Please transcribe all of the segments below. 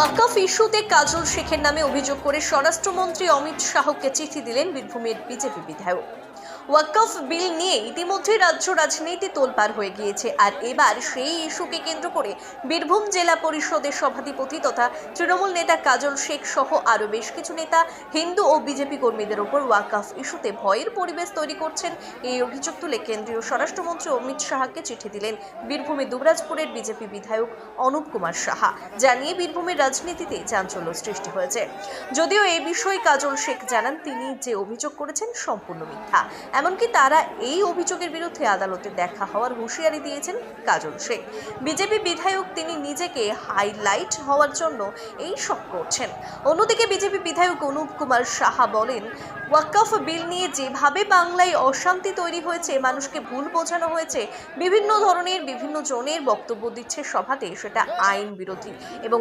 ওয়াকফ ইস্যুতে কাজল শেখের নামে অভিযোগ করে স্বরাষ্ট্রমন্ত্রী অমিত শাহকে চিঠি দিলেন বীরভূমের বিজেপি বিধায়ক। ওয়াকফ বিল নিয়ে ইতিমধ্যে রাজ্য রাজনীতি তোলপাড় হয়ে গিয়েছে আর এবার সেই ইস্যুকে কেন্দ্র করে বীরভূম জেলা পরিষদের সভাধিপতি তথা তৃণমূল নেতা কাজল শেখ সহ আরও বেশ কিছু নেতা, হিন্দু ও বিজেপি কর্মীদের ওপর ওয়াকফ ইস্যুতে ভয়ের পরিবেশ তৈরি করছেন এই অভিযোগ তুলে কেন্দ্রীয় স্বরাষ্ট্রমন্ত্রী অমিত শাহকে চিঠি দিলেন বীরভূমে দুবরাজপুরের বিজেপি বিধায়ক অনুপ কুমার সাহা। জানিয়ে বীরভূমের রাজনীতিতে চাঞ্চল্য সৃষ্টি হয়েছে। যদিও এই বিষয়ে কাজল শেখ জানান, তিনি যে অভিযোগ করেছেন সম্পূর্ণ মিথ্যা। এমনকি তারা এই অভিযোগের বিরুদ্ধে আদালতে দেখা হওয়ার হুঁশিয়ারি দিয়েছেন কাজল শেখ। বিজেপি বিধায়ক তিনি নিজেকে হাইলাইট হওয়ার জন্য এই সব করছেন। অন্যদিকে বিজেপি বিধায়ক অনুপ কুমার সাহা বলেন, ওয়াকফ বিল নিয়ে যেভাবে বাংলায় অশান্তি তৈরি হয়েছে, মানুষকে ভুল বোঝানো হয়েছে, বিভিন্ন ধরনের বিভিন্ন জনের বক্তব্য দিচ্ছে সভাতে, সেটা আইন বিরোধী এবং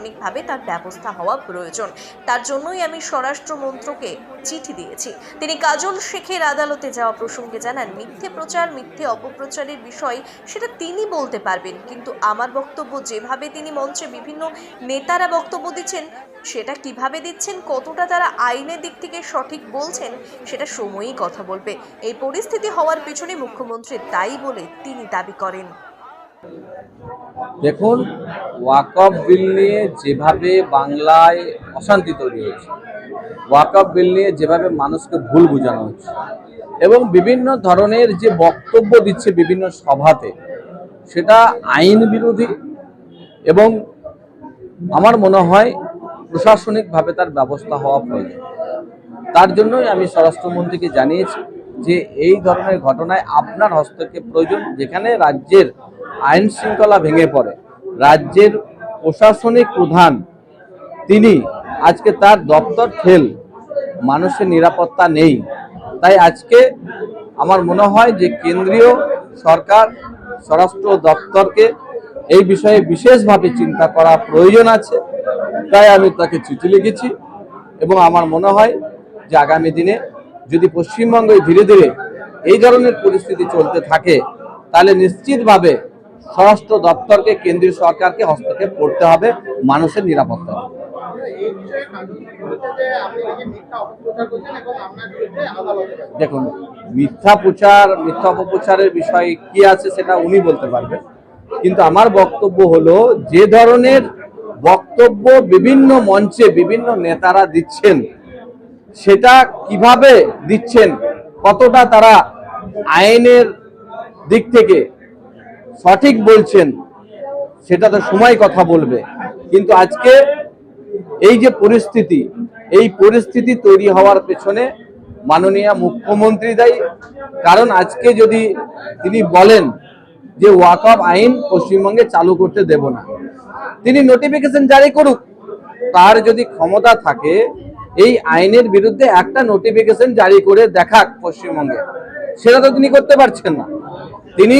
প্রশাসনিকভাবে তার ব্যবস্থা হওয়া প্রয়োজন। তার জন্যই আমি স্বরাষ্ট্র মন্ত্রকে চিঠি দিয়েছি। তিনি কাজল শেখের আদালতে যাওয়া প্রসঙ্গে জানান, মিথ্যে প্রচার, মিথ্যে অপপ্রচারের বিষয় সেটা তিনি বলতে পারবেন। কিন্তু আমার বক্তব্য যেভাবে তিনি মঞ্চে বিভিন্ন নেতারা বক্তব্য দিচ্ছেন, সেটা কীভাবে দিচ্ছেন, কতটা তারা আইনের দিক থেকে সঠিক বলছেন, সেটা সময়ই কথা বলবে। এই পরিস্থিতি হওয়ার পেছনে মুখ্যমন্ত্রী দায়ী বলে তিনি দাবি করেন। দেখুন ওয়াকফ বিল নিয়ে যেভাবে বাংলায় অশান্তি তৈরি হয়েছে ওয়াকফ বিল নিয়ে যেভাবে মানুষকে ভুল বোঝানো হচ্ছে এবং বিভিন্ন ধরনের যে বক্তব্য দিচ্ছে বিভিন্ন সভাতে, সেটা আইন বিরোধী এবং আমার মনে হয় প্রশাসনিকভাবে তার ব্যবস্থা হওয়া প্রয়োজন। তার জন্যই আমি স্বরাষ্ট্রমন্ত্রীকে জানিয়েছি যে এই ধরনের ঘটনায় আপনার হস্তক্ষেপ প্রয়োজন, যেখানে রাজ্যের আইন শৃঙ্খলা ভেঙে পড়ে। রাজ্যের প্রশাসনিক প্রধান, তিনি আজকে তার দপ্তর ফেল মানুষের নিরাপত্তা নেই। তাই আজকে আমার মনে হয় যে কেন্দ্রীয় সরকার, স্বরাষ্ট্র দপ্তরকে এই বিষয়ে বিশেষভাবে চিন্তা করা প্রয়োজন আছে। তাই আমি তাকে চিঠি লিখেছি এবং আমার মনে হয় যে আগামী দিনে যদি পশ্চিমবঙ্গে ধীরে ধীরে এই ধরনের পরিস্থিতি চলতে থাকে, তাহলে নিশ্চিতভাবে স্বরাষ্ট্র দপ্তরকে, কেন্দ্রীয় সরকারকে হস্তক্ষেপ করতে হবে, মানুষের নিরাপত্তা। দেখুন, মিথ্যা প্রচার, মিথ্যা অপপ্রচারের বিষয়ে কি আছে সেটা উনি বলতে পারবেন। কিন্তু আমার বক্তব্য হলো, যে ধরনের বক্তব্য বিভিন্ন মঞ্চে বিভিন্ন নেতারা দিচ্ছেন, সেটা কীভাবে দিচ্ছেন, কতটা তারা আইনের দিক থেকে সঠিক বলছেন, সেটা তো সময় কথা বলবে। কিন্তু আজকে এই যে পরিস্থিতি, এই পরিস্থিতি তৈরি হওয়ার পেছনে মাননীয় মুখ্যমন্ত্রী দায়ী। কারণ আজকে যদি তিনি বলেন যে ওয়াকফ আইন পশ্চিমবঙ্গে চালু করতে দেব না, তিনি নোটিফিকেশন জারি করুক। তার যদি ক্ষমতা থাকে, এই আইনের বিরুদ্ধে একটা নোটিফিকেশন জারি করে দেখাক পশ্চিমবঙ্গে। সেটা তো তিনি করতে পারছেন না। তিনি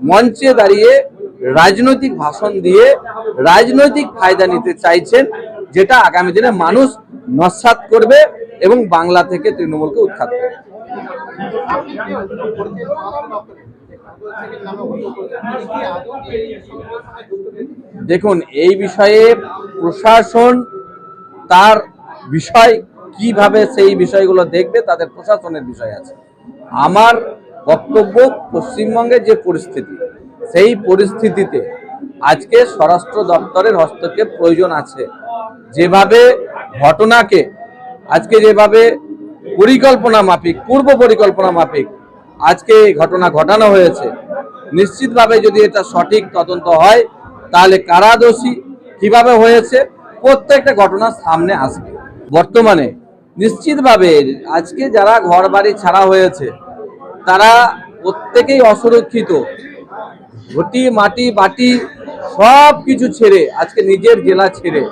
মঞ্চে দাঁড়িয়ে রাজনৈতিক ভাষণ দিয়ে রাজনৈতিক ফায়দা নিতে চাইছেন, যেটা আগামী দিনে মানুষ নস্বাত করবে এবং বাংলা থেকে তৃণমূলকে উৎখাত করবে। দেখুন, এই বিষয়ে প্রশাসন তার বিষয়, কীভাবে সেই বিষয়গুলো দেখবে, তাদের প্রশাসনের বিষয় আছে। আমার বক্তব্য পশ্চিমবঙ্গের যে পরিস্থিতি, সেই পরিস্থিতিতে আজকে স্বরাষ্ট্র দপ্তরের হস্তক্ষেপ প্রয়োজন আছে। যেভাবে ঘটনাকে আজকে যেভাবে পরিকল্পনা মাফিক, পূর্ব পরিকল্পনা মাফিক আজকে এই ঘটনা ঘটানো হয়েছে, নিশ্চিতভাবে যদি এটা সঠিক তদন্ত হয়, তাহলে কারা দোষী, কীভাবে হয়েছে, প্রত্যেকটা ঘটনা সামনে আসবে। বর্তমানে নিশ্চিতভাবে আজকে যারা ঘর ছাড়া হয়েছে তারা প্রত্যেকেই অসুরক্ষিত। ঘটি, মাটি, বাটি, সব কিছু ছেড়ে আজকে নিজের জেলা ছেড়ে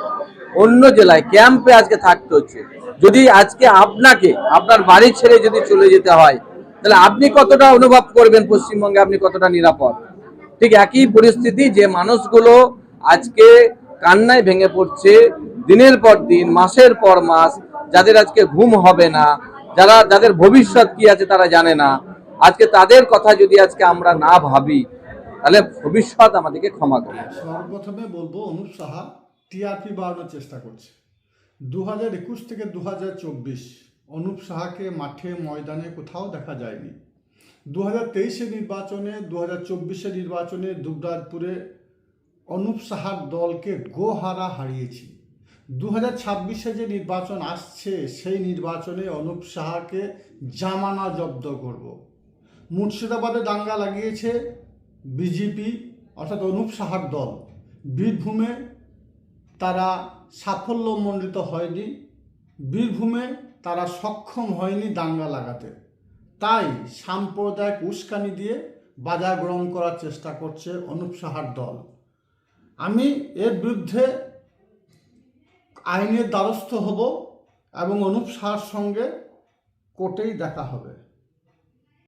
অন্য জেলায়, ক্যাম্পে আজকে থাকতে হচ্ছে। যদি আজকে আপনাকে, আপনার বাড়ি ছেড়ে যদি চলে যেতে হয়, তাহলে আপনি কতটা অনুভব করবেন পশ্চিমবঙ্গে? আপনি কতটা নিরাপদ? ঠিক একই পরিস্থিতি, যে মানুষগুলো আজকে কান্নায় ভেঙে পড়ছে দিনের পর দিন, মাসের পর মাস, যাদের আজকে ঘুম হবে না, যারা, যাদের ভবিষ্যৎ কি আছে তারা জানে না। আজকে তাদের কথা যদি আজকে আমরা না ভাবি, তাহলে ভবিষ্যৎ আমাদেরকে ক্ষমা করবে সর্বপ্রথমে বলব, অনুপ সাহা টিআরপি বাড়ানোর চেষ্টা করছে। দু হাজার একুশ থেকে দু হাজার চব্বিশ, অনুপ সাহাকে মাঠে, ময়দানে কোথাও দেখা যায়নি। দু হাজার তেইশে নির্বাচনে দু হাজার চব্বিশে নির্বাচনে দুবরাজপুরে অনুপ সাহার দলকে গোহারা হারিয়েছি। দু হাজার ছাব্বিশে যে নির্বাচন আসছে, সেই নির্বাচনে অনুপ সাহাকে জামানা জব্দ করব। মুর্শিদাবাদে দাঙ্গা লাগিয়েছে বিজেপি, অর্থাৎ অনুপ সাহার দল। বীরভূমে তারা সাফল্যমণ্ডিত হয়নি। বীরভূমে তারা সক্ষম হয়নি দাঙ্গা লাগাতে। তাই সাম্প্রদায়িক উস্কানি দিয়ে বাজার গ্রহণ করার চেষ্টা করছে অনুপ সাহার দল। আমি এর বিরুদ্ধে আইনের দ্বারস্থ হব এবং অনুপ সাহার সঙ্গে কোর্টেই দেখা হবে।